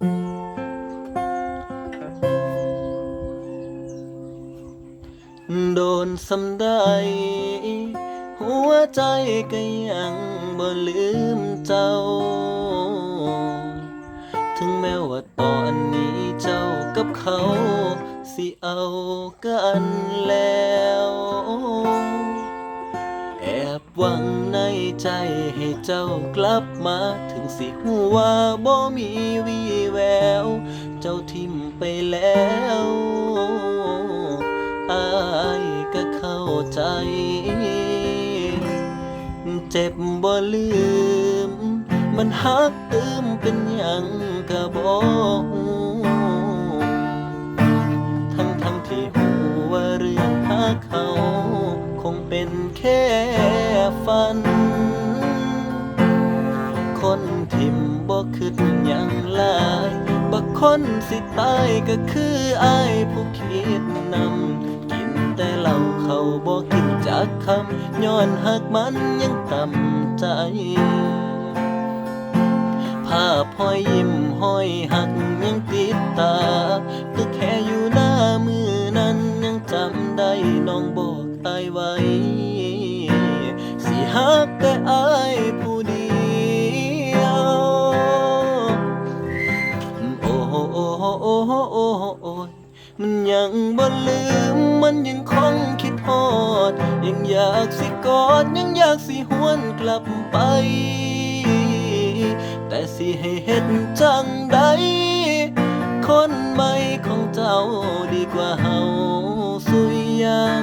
โดนสำได้หัวใจก็ยังบ่ลืมเจ้า ถึงแม้ว่าตอนนี้เจ้ากับเขา สิเอากันแล้ว บหวังในใจให้เจ้ากลับมา ถึงสิหูว่าบ่มีวีแวว เจ้าทิมไปแล้วอายก็เข้าใจ เจ็บบ่ลืม มันหักตืมเป็นหยังก็บ่ฮู้ทั้งทั้งที่หูว่าเรื่องหักเขา แค่ฝัน คนทิมบ่คิดหยังลายบักคนสิตายก็คืออายผู้คิดนำกินแต่เหล้าเขาบ่กินจากคำย้อนหักมันยังต่ำใจภาพห้อยยิ้มห้อยหักยังติดตาก็แค่อยู่หน้ามือนั้นยังจำได้น้องบอกอายไว้ หักแต่อายผู้เดียวโอ้โอ้โอ้โอ้โอ้โอ้ยมันยังบ่ลืมมันยังคงคิดฮอด ยังอยากสิกอดยังอยากสิหวนกลับไป แต่สิให้เฮ็ดจังใดคนใหม่ของเจ้าดีกว่าเฮาสุยยาง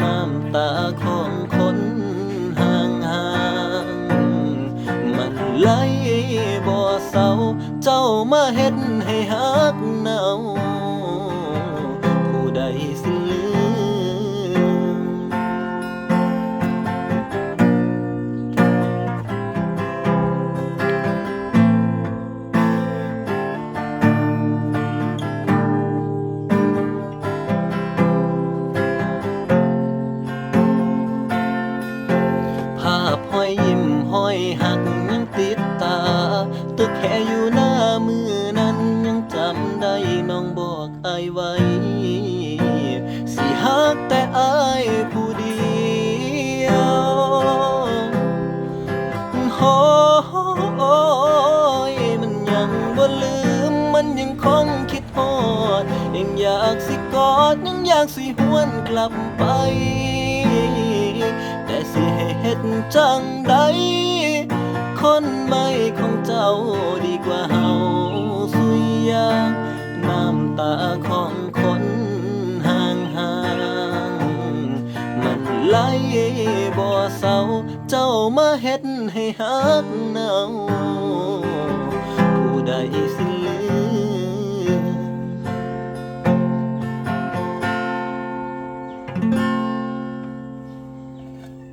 น้ำตาขอ มาเฮ็ดให้ฮักเนาผู้ใดสิลืมภาพห้อยยิ้มห้อยหักยังติด องบอกอายไว้ สิหักแต่อายผู้เดียวโอยมันยังบ่ลืม มันยังคงคิดฮอด ยังอยากสิกอด ยังอยากสิหวนกลับไป แต่สิให้เฮ็ดจังใด ตาของคนห่างห่างๆมันไหลบ่เศร้าเจ้ามาเฮ็ดให้ฮักเนาผู้ใดสิ